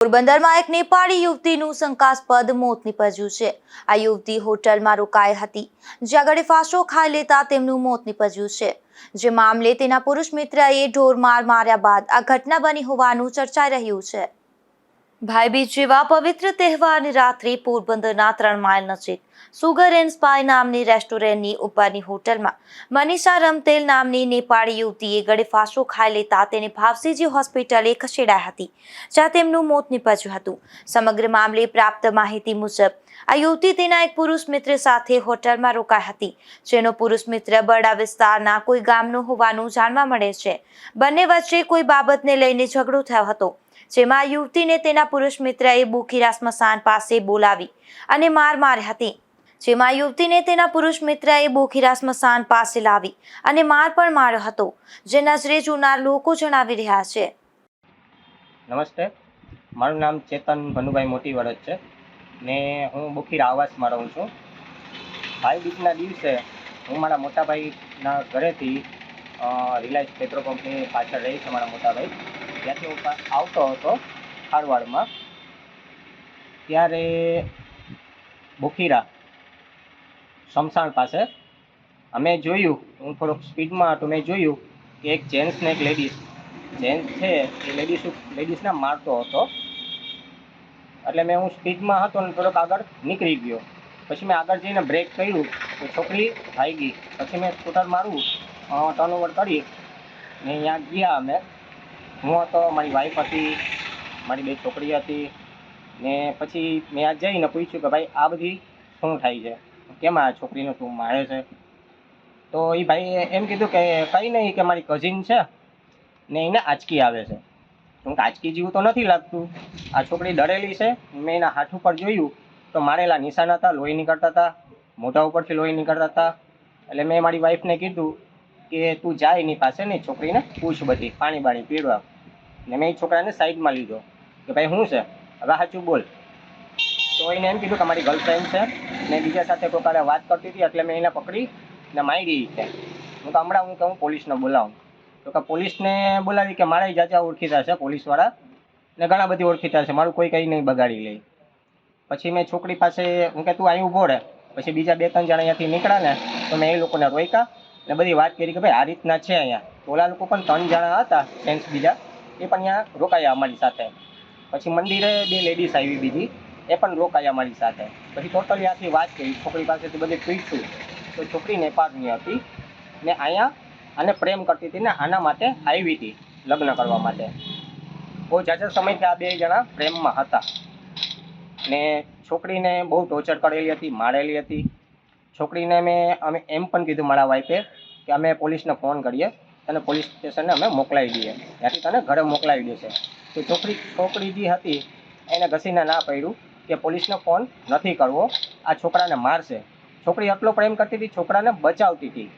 પોરબંદરમાં એક નેપાળી યુવતીનું શંકાસ્પદ મોત નીપજ્યું છે. આ યુવતી હોટલમાં રોકાઈ હતી. જ્યાં આગળ ફાંસો ખાઈ લેતા તેમનું મોત નીપજ્યું છે. જે મામલે તેના પુરુષ મિત્રએ ઢોર માર માર્યા બાદ આ ઘટના બની હોવાનું ચર્ચાઈ રહ્યું છે. ભાઈબીજ જેવા પવિત્ર તહેવારની રાત્રે પોરબંદરના ત્રણ માઇલ નજીક સુગર એન્ડ સ્પાય નામની રેસ્ટોરન્ટની ઉપરની હોટલમાં મનીષા રમતેલ નામની નેપાળી યુવતીએ ગળે ફાંસો ખાઈ લેતા તેને ભાવસીજી હોસ્પિટલે ખસેડાઈ હતી, જ્યાં તેમનું મોત નીપજ્યું હતું. સમગ્ર મામલે પ્રાપ્ત માહિતી મુજબ, આ યુવતી તેના એક પુરુષ મિત્ર સાથે હોટલમાં રોકાઈ હતી, જેનો પુરુષ મિત્ર બરડા વિસ્તારના કોઈ ગામનો હોવાનું જાણવા મળે છે. બંને વચ્ચે કોઈ બાબતને લઈને ઝઘડો થયો હતો. જેમાં યુવતીને તેના પુરુષ મિત્રએ બુખીરા સ્મશાન પાસે બોલાવી અને માર મારી હતી. જેમાં યુવતીને તેના પુરુષ મિત્રએ બોખીરા સ્મશાન પાસે લાવી અને માર પણ માર્યો હતો, જે નજરે જોનાર લોકો જણાવી રહ્યા છે. નમસ્તે. મારું નામ ચેતન ભનુભાઈ મોટી વરજ છે. ને હું બોખીરા આવાસમાં રહું છું. ભાઈ બીજના દિવસે હું મારા મોટાભાઈના ઘરેથી રિલાયન્સ પેટ્રોલ પંપની પાછળ રહી છે મારા મોટાભાઈ. ત્યાંથી હું આવતો હતો ખારવાડમાં ત્યારે બુખીરા સમસાણ પાસે અમે જોયું, હું થોડોક સ્પીડમાં હતો, મેં જોયું કે એક જેન્ટ્સ ને એક લેડીઝ જેન્ટ્સ છે એ લેડીઝ લેડીઝને મારતો હતો. એટલે મેં હું સ્પીડમાં હતો ને થોડોક આગળ નીકળી ગયો. પછી મેં આગળ જઈને બ્રેક કર્યું, તો છોકરી ભાગી. પછી મેં સ્કૂટર મારું ટર્ન ઓવર કરી ને અહીંયા ગયા અમે. હું હતો મારી વાઈફ હતી, મારી બે છોકરી હતી ને પછી મેં આ જઈને પૂછ્યું કે ભાઈ આ બધી શું થાય છે? કેમ આ છોકરીને તું મારે છે? તો એ ભાઈએ એમ કીધું કે કંઈ નહીં, કે મારી કઝિન છે ને એને આંચકી આવે છે. હું કે આંચકી જેવું તો નથી લાગતું. આ છોકરી ડરેલી છે, મેં એના હાથ ઉપર જોયું તો મારેલા નિશાન હતા, લોહી નીકળતા હતા, મોઢા ઉપરથી લોહી નીકળતા હતા. એટલે મેં મારી વાઈફને કીધું કે તું જા એની પાસે ને છોકરીને પૂછ બધી પાણી બાણી પીવડાવ. ને મેં એ છોકરાને સાઈડમાં લીધો કે ભાઈ શું છે? હવે સાચું બોલ. તો એને એમ કીધું કે મારી ગર્લફ્રેન્ડ છે ને બીજા સાથે કોઈ કાલે વાત કરતી હતી એટલે મેં એને પકડી ને મારી છે. હું તો હમણાં હું કે હું પોલીસને બોલાવું. તો કે પોલીસને બોલાવી કે મારા જાજા ઓળખીતા છે, પોલીસવાળા? ને ઘણા બધી ઓળખીતા છે, મારું કોઈ કંઈ નહીં બગાડી લે. પછી મેં છોકરી પાસે, હું કે તું અહીં ઊભો રહે. પછી બીજા બે ત્રણ જણા અહીંયાથી નીકળ્યા ને, તો મેં એ લોકોને રોક્યા ને બધી વાત કરી કે ભાઈ આ રીતના છે અહીંયા. તો ઓલા લોકો પણ ત્રણ જણા હતા ફ્રેન્ડ્સ બીજા. એ પણ અહીંયા રોકાયા અમારી સાથે. પછી મંદિરે બે લેડીઝ આવી બીજી, એ પણ રોકાયા અમારી સાથે. પછી ટોટલી આથી વાત કરી. છોકરી પાસેથી બધી પૂછ્યું. તો છોકરી નેપાળની હતી ને અહીંયા આને પ્રેમ કરતી હતી ને આના માટે આવી હતી લગ્ન કરવા માટે. બહુ જાજા સમયથી આ બે જણા પ્રેમમાં હતા. ને છોકરીને બહુ ટોર્ચર કરેલી હતી, મારેલી હતી. છોકરીને મેં, અમે એમ પણ કીધું મારા વાઈફે કે અમે પોલીસને ફોન કરીએ. અને પોલીસ સ્ટેશને અમે મોકલાવી દઈએ. ત્યાંથી તને ઘરે મોકલાવી દેશે. તો છોકરી છોકરી જે હતી, એને ઘસીને ના પડ્યું કે પોલીસને ફોન નથી કરવો. આ છોકરાને મારશે. છોકરી આટલો પ્રેમ કરતી હતી, છોકરાને બચાવતી હતી.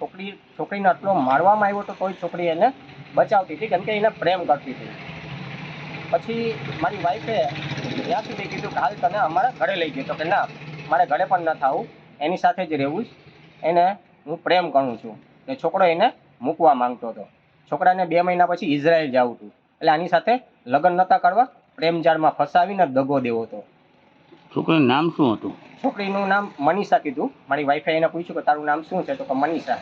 છોકરી, છોકરીને આટલો મારવામાં આવ્યો તો કોઈ છોકરી એને બચાવતી હતી, કેમ કે એને પ્રેમ કરતી હતી. પછી મારી વાઈફે ત્યાં સુધી કીધું કે હાલ તને અમારા ઘરે લઈ ગયો. તો કે ના, મારે ઘરે પણ ન થવું. એની સાથે જ રહેવું જ એને હું પ્રેમ કરું છું. ને છોકરો એને મૂકવા માંગતો હતો. છોકરાને બે મહિના પછી ઇઝરાયલ જવું હતું. એટલે આની સાથે લગ્ન નહોતા કરવા પ્રેમજાળમાં ફસાવીને દગો દેવો હતો. છોકરીનું નામ શું હતું? છોકરીનું નામ મનીષા કીધું. મારી વાઈફે એને પૂછ્યું કે તારું નામ શું છે? તો કે મનીષા.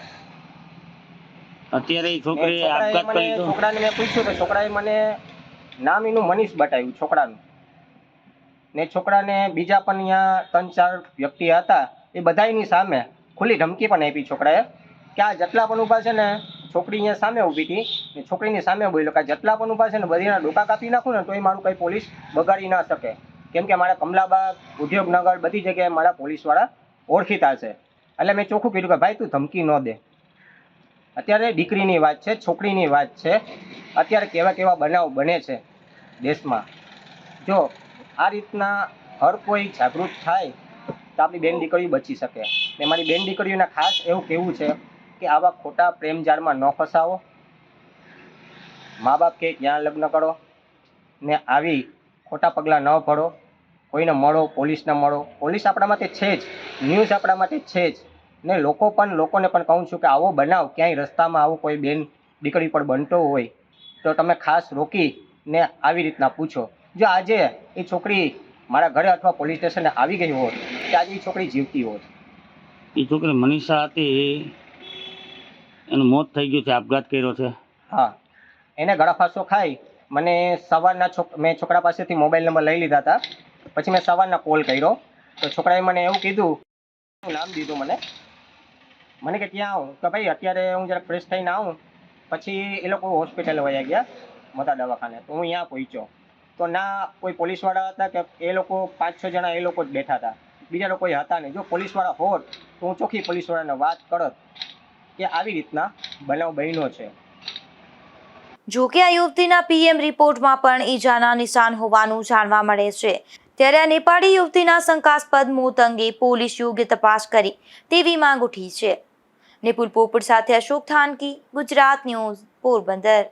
અત્યારે એ ને છોકરીએ છોકરાએ આપઘાત મને કરી તો છોકરાને મેં પૂછ્યું તો છોકરાએ મને નામ એનું મનીષ બતાવ્યું છોકરાનું. ને છોકરાને બીજા પણ અહીંયા ત્રણ ચાર વ્યક્તિ હતા એ બધાની સામે ખુલ્લી ધમકી પણ આપી છોકરાએ. કે આ જેટલા પણ ઊભા છે ને, છોકરી અહીંયા સામે ઊભી હતી છોકરીની સામે બોલ્યો કે જેટલા પણ ઊભા છે ને, બધીના ડોકા કાપી નાખું ને, તોય મારું કંઈ પોલીસ બગાડી ના શકે. કેમ કે મારા કમલાબાગ, ઉદ્યોગનગર, બધી જગ્યાએ મારા પોલીસવાળા ઓળખીતા છે. એટલે મેં ચોખ્ખું કીધું કે ભાઈ તું ધમકી ન દે. અત્યારે દીકરીની વાત છે, છોકરીની વાત છે. અત્યારે કેવા કેવા બનાવ બને છે દેશમાં. જો, આ રીતના હર કોઈ જાગૃત થાય તો આપણી બેન દીકરીઓ બચી શકે. ને મારી બેન દીકરીઓને ખાસ એવું કહેવું છે કે આવા ખોટા પ્રેમ ન ફસાવો. મા બાપ કે ત્યાં લગ્ન કરો ને આવી ખોટા પગલાં ન ભરો. કોઈને મળો, પોલીસને મળો. પોલીસ આપણા માટે છે જ. ન્યૂઝ આપણા માટે છે જ. ને લોકો પણ, લોકોને પણ કહું છું કે આવો બનાવ ક્યાંય રસ્તામાં આવો કોઈ બેન દીકરી પર બનતો હોય તો તમે ખાસ રોકી ને આવી રીતના પૂછો. જો આજે એ છોકરી મારા ઘરે અથવા પોલીસ સ્ટેશને આવી ગઈ હોત કે આજે એ છોકરી જીવતી હોત. એ છોકરી મનીષા હતી એનું મોત થઈ ગયું છે, આપઘાત કર્યો છે. હા. એને ગળાફાંસો ખાઈ મને સવારના છોક, મેં છોકરા પાસેથી મોબાઈલ નંબર લઈ લીધા હતા. પછી મેં સવારના કોલ કર્યો. તો છોકરાએ મને એવું કીધું, નામ દીધું મને. મને કે ક્યાં આવું. તો ભાઈ અત્યારે હું જરાક ફ્રેશ થઈને આવું. પછી એ લોકો હોસ્પિટલ વયા ગયા, મોટા દવાખાને. તો હું અહીંયા પહોંચ્યો. તો ના કોઈ પોલીસવાળા હતા કે એ લોકો, પાંચ છ જણા એ લોકો જ બેઠા હતા. બીજા લોકો હતા નહીં. જો પોલીસવાળા હોત, તો હું ચોખ્ખી પોલીસવાળાને વાત કરત. કે આવી રીતના બનાવ બન્યો છે. જો કે આ યુવતીના પીએમ રિપોર્ટમાં પણ ઈજાના નિશાન હોવાનું જાણવા મળે છે. ત્યારે આ નેપાળી યુવતીના શંકાસ્પદ મોત અંગે પોલીસ યોગ્ય તપાસ કરી તેવી માંગ ઉઠી છે. નિપુલ પોપટ સાથે અશોક થાનકી, ગુજરાત ન્યૂઝ, પોરબંદર.